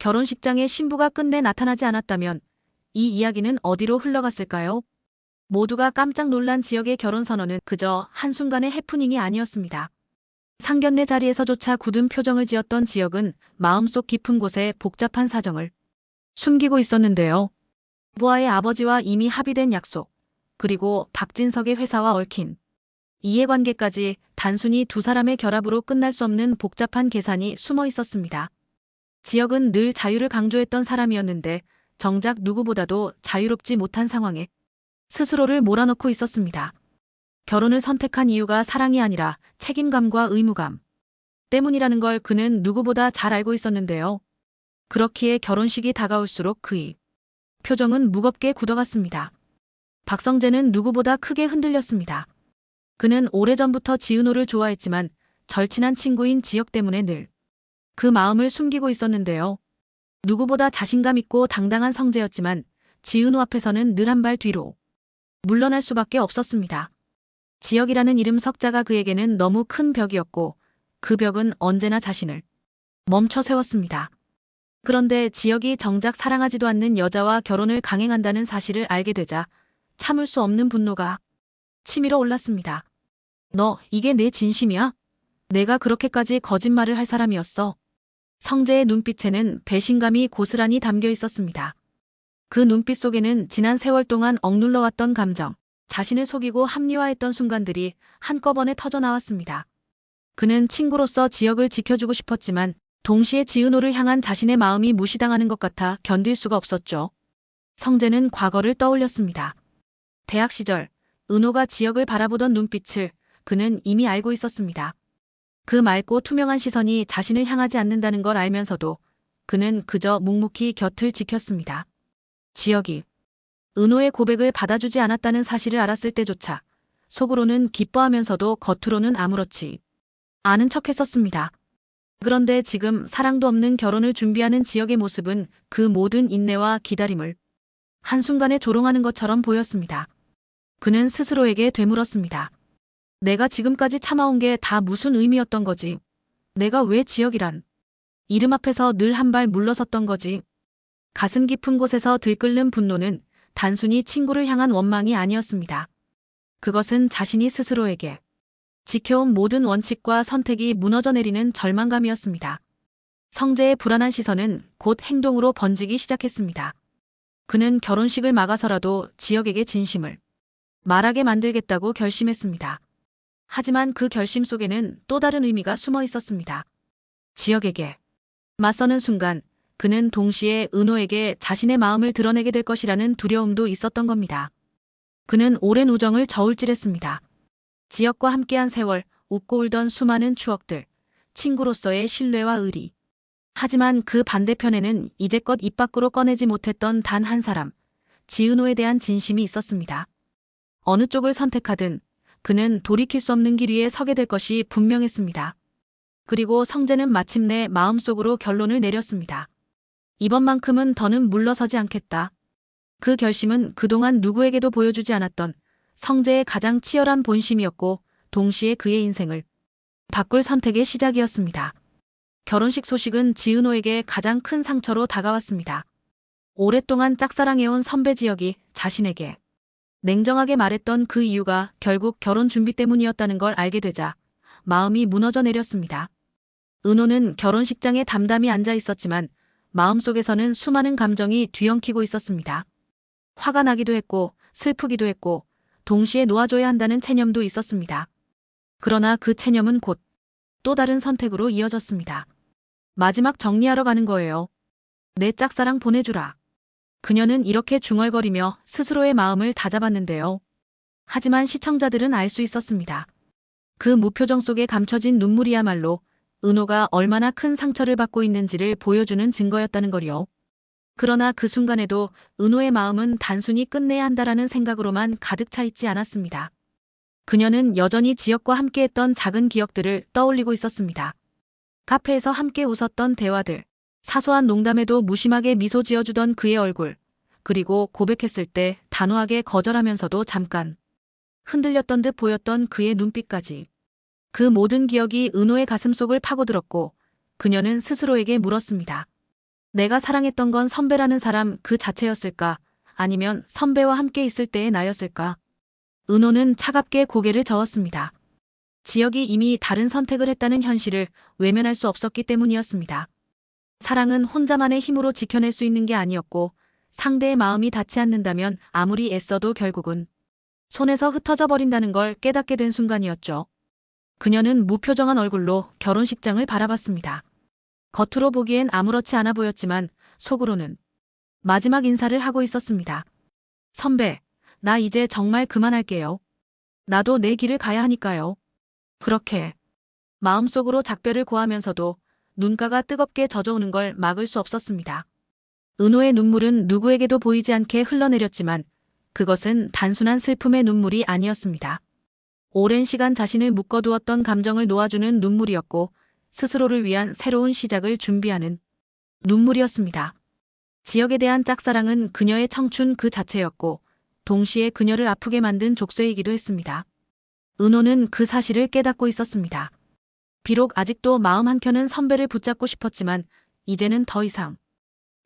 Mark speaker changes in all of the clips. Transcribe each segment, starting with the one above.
Speaker 1: 결혼식장에 신부가 끝내 나타나지 않았다면 이 이야기는 어디로 흘러갔을까요? 모두가 깜짝 놀란 지역의 결혼 선언은 그저 한순간의 해프닝이 아니었습니다. 상견례 자리에서조차 굳은 표정을 지었던 지역은 마음속 깊은 곳에 복잡한 사정을 숨기고 있었는데요. 보아의 아버지와 이미 합의된 약속, 그리고 박진석의 회사와 얽힌 이해관계까지 단순히 두 사람의 결합으로 끝날 수 없는 복잡한 계산이 숨어 있었습니다. 지역은 늘 자유를 강조했던 사람이었는데 정작 누구보다도 자유롭지 못한 상황에 스스로를 몰아넣고 있었습니다. 결혼을 선택한 이유가 사랑이 아니라 책임감과 의무감 때문이라는 걸 그는 누구보다 잘 알고 있었는데요. 그렇기에 결혼식이 다가올수록 그의 표정은 무겁게 굳어갔습니다. 박성재는 누구보다 크게 흔들렸습니다. 그는 오래전부터 지은호를 좋아했지만 절친한 친구인 지역 때문에 늘 그 마음을 숨기고 있었는데요. 누구보다 자신감 있고 당당한 성재였지만 지은호 앞에서는 늘 한 발 뒤로 물러날 수밖에 없었습니다. 지역이라는 이름 석자가 그에게는 너무 큰 벽이었고 그 벽은 언제나 자신을 멈춰 세웠습니다. 그런데 지역이 정작 사랑하지도 않는 여자와 결혼을 강행한다는 사실을 알게 되자 참을 수 없는 분노가 치밀어 올랐습니다. 너 이게 내 진심이야? 내가 그렇게까지 거짓말을 할 사람이었어. 성재의 눈빛에는 배신감이 고스란히 담겨 있었습니다. 그 눈빛 속에는 지난 세월 동안 억눌러왔던 감정, 자신을 속이고 합리화했던 순간들이 한꺼번에 터져 나왔습니다. 그는 친구로서 지역을 지켜주고 싶었지만 동시에 지은호를 향한 자신의 마음이 무시당하는 것 같아 견딜 수가 없었죠. 성재는 과거를 떠올렸습니다. 대학 시절 은호가 지역을 바라보던 눈빛을 그는 이미 알고 있었습니다. 그 맑고 투명한 시선이 자신을 향하지 않는다는 걸 알면서도 그는 그저 묵묵히 곁을 지켰습니다. 지역이 은호의 고백을 받아주지 않았다는 사실을 알았을 때조차 속으로는 기뻐하면서도 겉으로는 아무렇지 않은 척 했었습니다. 그런데 지금 사랑도 없는 결혼을 준비하는 지역의 모습은 그 모든 인내와 기다림을 한순간에 조롱하는 것처럼 보였습니다. 그는 스스로에게 되물었습니다. 내가 지금까지 참아온 게 다 무슨 의미였던 거지? 내가 왜 지역이란? 이름 앞에서 늘 한 발 물러섰던 거지. 가슴 깊은 곳에서 들끓는 분노는 단순히 친구를 향한 원망이 아니었습니다. 그것은 자신이 스스로에게 지켜온 모든 원칙과 선택이 무너져 내리는 절망감이었습니다. 성재의 불안한 시선은 곧 행동으로 번지기 시작했습니다. 그는 결혼식을 막아서라도 지역에게 진심을 말하게 만들겠다고 결심했습니다. 하지만 그 결심 속에는 또 다른 의미가 숨어 있었습니다. 지역에게 맞서는 순간 그는 동시에 은호에게 자신의 마음을 드러내게 될 것이라는 두려움도 있었던 겁니다. 그는 오랜 우정을 저울질했습니다. 지역과 함께한 세월, 웃고 울던 수많은 추억들, 친구로서의 신뢰와 의리. 하지만 그 반대편에는 이제껏 입 밖으로 꺼내지 못했던 단 한 사람, 지은호에 대한 진심이 있었습니다. 어느 쪽을 선택하든 그는 돌이킬 수 없는 길 위에 서게 될 것이 분명했습니다. 그리고 성재는 마침내 마음속으로 결론을 내렸습니다. 이번만큼은 더는 물러서지 않겠다. 그 결심은 그동안 누구에게도 보여주지 않았던 성재의 가장 치열한 본심이었고 동시에 그의 인생을 바꿀 선택의 시작이었습니다. 결혼식 소식은 지은호에게 가장 큰 상처로 다가왔습니다. 오랫동안 짝사랑해온 선배 지역이 자신에게 냉정하게 말했던 그 이유가 결국 결혼 준비 때문이었다는 걸 알게 되자 마음이 무너져 내렸습니다. 은호는 결혼식장에 담담히 앉아 있었지만 마음속에서는 수많은 감정이 뒤엉키고 있었습니다. 화가 나기도 했고 슬프기도 했고 동시에 놓아줘야 한다는 체념도 있었습니다. 그러나 그 체념은 곧 또 다른 선택으로 이어졌습니다. 마지막 정리하러 가는 거예요. 내 짝사랑 보내주라. 그녀는 이렇게 중얼거리며 스스로의 마음을 다잡았는데요. 하지만 시청자들은 알 수 있었습니다. 그 무표정 속에 감춰진 눈물이야말로 은호가 얼마나 큰 상처를 받고 있는지를 보여주는 증거였다는 거리요. 그러나 그 순간에도 은호의 마음은 단순히 끝내야 한다라는 생각으로만 가득 차 있지 않았습니다. 그녀는 여전히 지역과 함께했던 작은 기억들을 떠올리고 있었습니다. 카페에서 함께 웃었던 대화들, 사소한 농담에도 무심하게 미소 지어주던 그의 얼굴, 그리고 고백했을 때 단호하게 거절하면서도 잠깐 흔들렸던 듯 보였던 그의 눈빛까지. 그 모든 기억이 은호의 가슴속을 파고들었고 그녀는 스스로에게 물었습니다. 내가 사랑했던 건 선배라는 사람 그 자체였을까? 아니면 선배와 함께 있을 때의 나였을까? 은호는 차갑게 고개를 저었습니다. 지역이 이미 다른 선택을 했다는 현실을 외면할 수 없었기 때문이었습니다. 사랑은 혼자만의 힘으로 지켜낼 수 있는 게 아니었고 상대의 마음이 닿지 않는다면 아무리 애써도 결국은 손에서 흩어져 버린다는 걸 깨닫게 된 순간이었죠. 그녀는 무표정한 얼굴로 결혼식장을 바라봤습니다. 겉으로 보기엔 아무렇지 않아 보였지만 속으로는 마지막 인사를 하고 있었습니다. 선배, 나 이제 정말 그만할게요. 나도 내 길을 가야 하니까요. 그렇게 마음속으로 작별을 고하면서도 눈가가 뜨겁게 젖어오는 걸 막을 수 없었습니다. 은호의 눈물은 누구에게도 보이지 않게 흘러내렸지만 그것은 단순한 슬픔의 눈물이 아니었습니다. 오랜 시간 자신을 묶어두었던 감정을 놓아주는 눈물이었고 스스로를 위한 새로운 시작을 준비하는 눈물이었습니다. 지역에 대한 짝사랑은 그녀의 청춘 그 자체였고 동시에 그녀를 아프게 만든 족쇄이기도 했습니다. 은호는 그 사실을 깨닫고 있었습니다. 비록 아직도 마음 한켠은 선배를 붙잡고 싶었지만 이제는 더 이상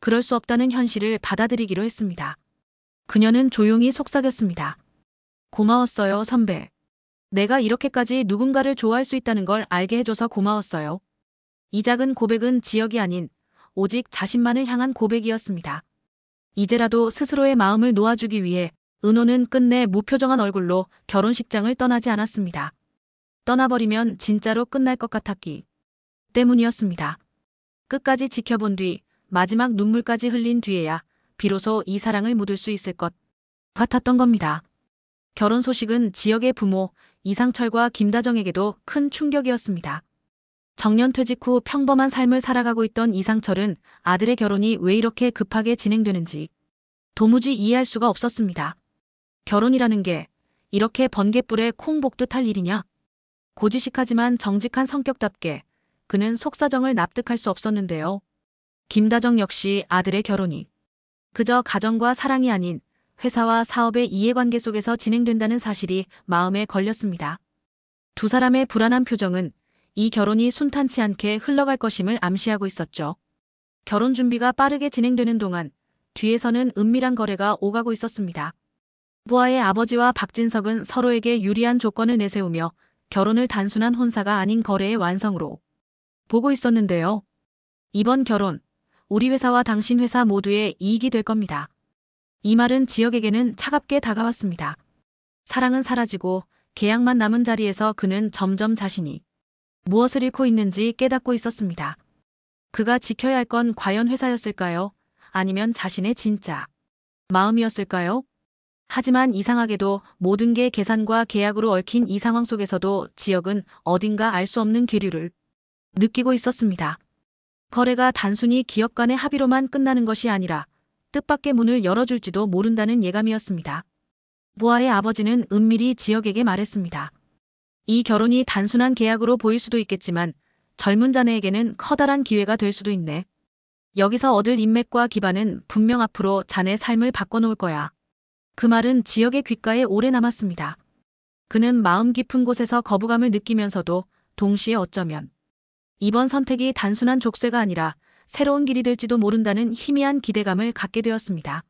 Speaker 1: 그럴 수 없다는 현실을 받아들이기로 했습니다. 그녀는 조용히 속삭였습니다. 고마웠어요, 선배. 내가 이렇게까지 누군가를 좋아할 수 있다는 걸 알게 해줘서 고마웠어요. 이 작은 고백은 지역이 아닌 오직 자신만을 향한 고백이었습니다. 이제라도 스스로의 마음을 놓아주기 위해 은호는 끝내 무표정한 얼굴로 결혼식장을 떠나지 않았습니다. 떠나버리면 진짜로 끝날 것 같았기 때문이었습니다. 끝까지 지켜본 뒤 마지막 눈물까지 흘린 뒤에야 비로소 이 사랑을 묻을 수 있을 것 같았던 겁니다. 결혼 소식은 지역의 부모 이상철과 김다정에게도 큰 충격이었습니다. 정년 퇴직 후 평범한 삶을 살아가고 있던 이상철은 아들의 결혼이 왜 이렇게 급하게 진행되는지 도무지 이해할 수가 없었습니다. 결혼이라는 게 이렇게 번개불에 콩 볶듯 할 일이냐? 고지식하지만 정직한 성격답게 그는 속사정을 납득할 수 없었는데요. 김다정 역시 아들의 결혼이 그저 가정과 사랑이 아닌 회사와 사업의 이해관계 속에서 진행된다는 사실이 마음에 걸렸습니다. 두 사람의 불안한 표정은 이 결혼이 순탄치 않게 흘러갈 것임을 암시하고 있었죠. 결혼 준비가 빠르게 진행되는 동안 뒤에서는 은밀한 거래가 오가고 있었습니다. 보아의 아버지와 박진석은 서로에게 유리한 조건을 내세우며 결혼을 단순한 혼사가 아닌 거래의 완성으로 보고 있었는데요. 이번 결혼, 우리 회사와 당신 회사 모두의 이익이 될 겁니다. 이 말은 지역에게는 차갑게 다가왔습니다. 사랑은 사라지고 계약만 남은 자리에서 그는 점점 자신이 무엇을 잃고 있는지 깨닫고 있었습니다. 그가 지켜야 할 건 과연 회사였을까요? 아니면 자신의 진짜 마음이었을까요? 하지만 이상하게도 모든 게 계산과 계약으로 얽힌 이 상황 속에서도 지역은 어딘가 알 수 없는 기류를 느끼고 있었습니다. 거래가 단순히 기업 간의 합의로만 끝나는 것이 아니라 뜻밖의 문을 열어줄지도 모른다는 예감이었습니다. 보아의 아버지는 은밀히 지역에게 말했습니다. 이 결혼이 단순한 계약으로 보일 수도 있겠지만 젊은 자네에게는 커다란 기회가 될 수도 있네. 여기서 얻을 인맥과 기반은 분명 앞으로 자네 삶을 바꿔놓을 거야. 그 말은 지역의 귓가에 오래 남았습니다. 그는 마음 깊은 곳에서 거부감을 느끼면서도 동시에 어쩌면 이번 선택이 단순한 족쇄가 아니라 새로운 길이 될지도 모른다는 희미한 기대감을 갖게 되었습니다.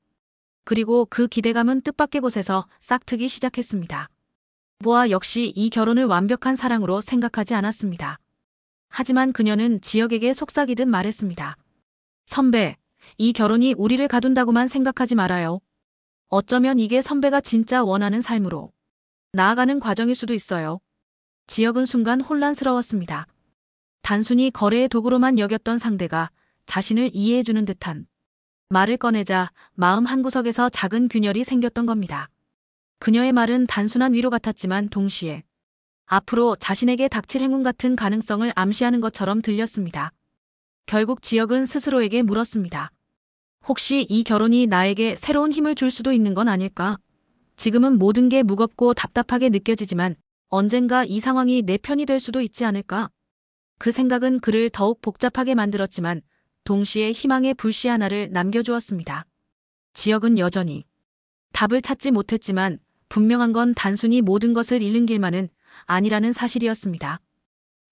Speaker 1: 그리고 그 기대감은 뜻밖의 곳에서 싹트기 시작했습니다. 보아 역시 이 결혼을 완벽한 사랑으로 생각하지 않았습니다. 하지만 그녀는 지역에게 속삭이듯 말했습니다. 선배, 이 결혼이 우리를 가둔다고만 생각하지 말아요. 어쩌면 이게 선배가 진짜 원하는 삶으로 나아가는 과정일 수도 있어요. 지역은 순간 혼란스러웠습니다. 단순히 거래의 도구로만 여겼던 상대가 자신을 이해해주는 듯한 말을 꺼내자 마음 한구석에서 작은 균열이 생겼던 겁니다. 그녀의 말은 단순한 위로 같았지만 동시에 앞으로 자신에게 닥칠 행운 같은 가능성을 암시하는 것처럼 들렸습니다. 결국 지역은 스스로에게 물었습니다. 혹시 이 결혼이 나에게 새로운 힘을 줄 수도 있는 건 아닐까? 지금은 모든 게 무겁고 답답하게 느껴지지만 언젠가 이 상황이 내 편이 될 수도 있지 않을까? 그 생각은 그를 더욱 복잡하게 만들었지만 동시에 희망의 불씨 하나를 남겨주었습니다. 지역은 여전히 답을 찾지 못했지만 분명한 건 단순히 모든 것을 잃는 길만은 아니라는 사실이었습니다.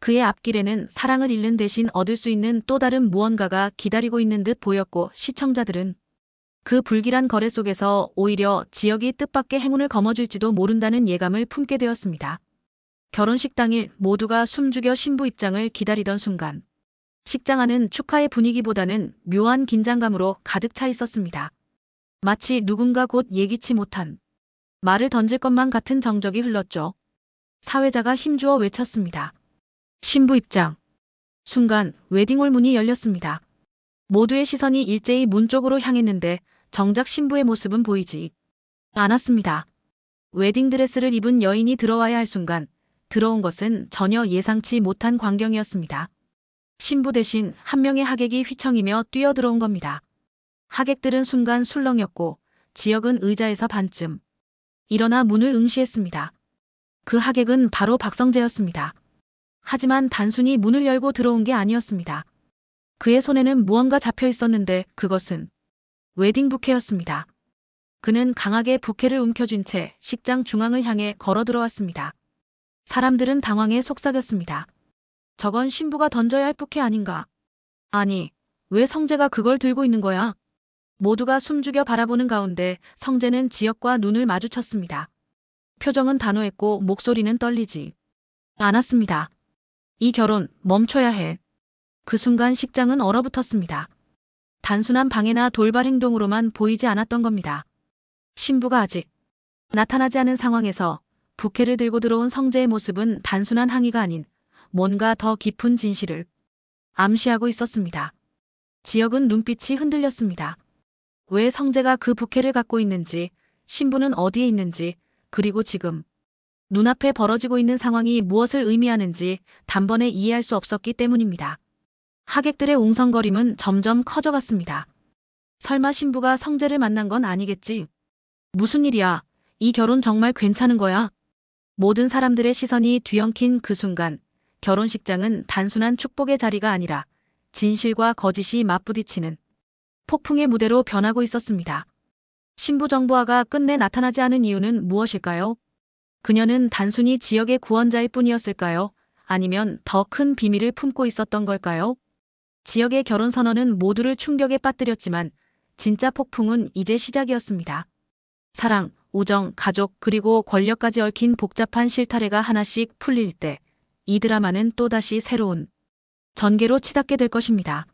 Speaker 1: 그의 앞길에는 사랑을 잃는 대신 얻을 수 있는 또 다른 무언가가 기다리고 있는 듯 보였고 시청자들은 그 불길한 거래 속에서 오히려 지역이 뜻밖의 행운을 거머쥘지도 모른다는 예감을 품게 되었습니다. 결혼식 당일 모두가 숨죽여 신부 입장을 기다리던 순간 식장 안은 축하의 분위기보다는 묘한 긴장감으로 가득 차 있었습니다. 마치 누군가 곧 예기치 못한 말을 던질 것만 같은 정적이 흘렀죠. 사회자가 힘주어 외쳤습니다. 신부 입장. 순간 웨딩홀 문이 열렸습니다. 모두의 시선이 일제히 문 쪽으로 향했는데 정작 신부의 모습은 보이지 않았습니다. 웨딩드레스를 입은 여인이 들어와야 할 순간 들어온 것은 전혀 예상치 못한 광경이었습니다. 신부 대신 한 명의 하객이 휘청이며 뛰어들어온 겁니다. 하객들은 순간 술렁였고 지역은 의자에서 반쯤 일어나 문을 응시했습니다. 그 하객은 바로 박성재였습니다. 하지만 단순히 문을 열고 들어온 게 아니었습니다. 그의 손에는 무언가 잡혀 있었는데 그것은 웨딩 부케였습니다. 그는 강하게 부케를 움켜쥔 채 식장 중앙을 향해 걸어 들어왔습니다. 사람들은 당황해 속삭였습니다. 저건 신부가 던져야 할 부케 아닌가? 아니, 왜 성재가 그걸 들고 있는 거야? 모두가 숨죽여 바라보는 가운데 성재는 지역과 눈을 마주쳤습니다. 표정은 단호했고 목소리는 떨리지 않았습니다. 이 결혼 멈춰야 해. 그 순간 식장은 얼어붙었습니다. 단순한 방해나 돌발 행동으로만 보이지 않았던 겁니다. 신부가 아직 나타나지 않은 상황에서 부케를 들고 들어온 성재의 모습은 단순한 항의가 아닌 뭔가 더 깊은 진실을 암시하고 있었습니다. 지역은 눈빛이 흔들렸습니다. 왜 성재가 그 부케를 갖고 있는지, 신부는 어디에 있는지, 그리고 지금 눈앞에 벌어지고 있는 상황이 무엇을 의미하는지 단번에 이해할 수 없었기 때문입니다. 하객들의 웅성거림은 점점 커져갔습니다. 설마 신부가 성재를 만난 건 아니겠지? 무슨 일이야? 이 결혼 정말 괜찮은 거야? 모든 사람들의 시선이 뒤엉킨 그 순간 결혼식장은 단순한 축복의 자리가 아니라 진실과 거짓이 맞부딪히는 폭풍의 무대로 변하고 있었습니다. 신부 정보아가 끝내 나타나지 않은 이유는 무엇일까요? 그녀는 단순히 지역의 구원자일 뿐이었을까요? 아니면 더 큰 비밀을 품고 있었던 걸까요? 지역의 결혼 선언은 모두를 충격에 빠뜨렸지만 진짜 폭풍은 이제 시작이었습니다. 사랑, 우정, 가족, 그리고 권력까지 얽힌 복잡한 실타래가 하나씩 풀릴 때 이 드라마는 또다시 새로운 전개로 치닫게 될 것입니다.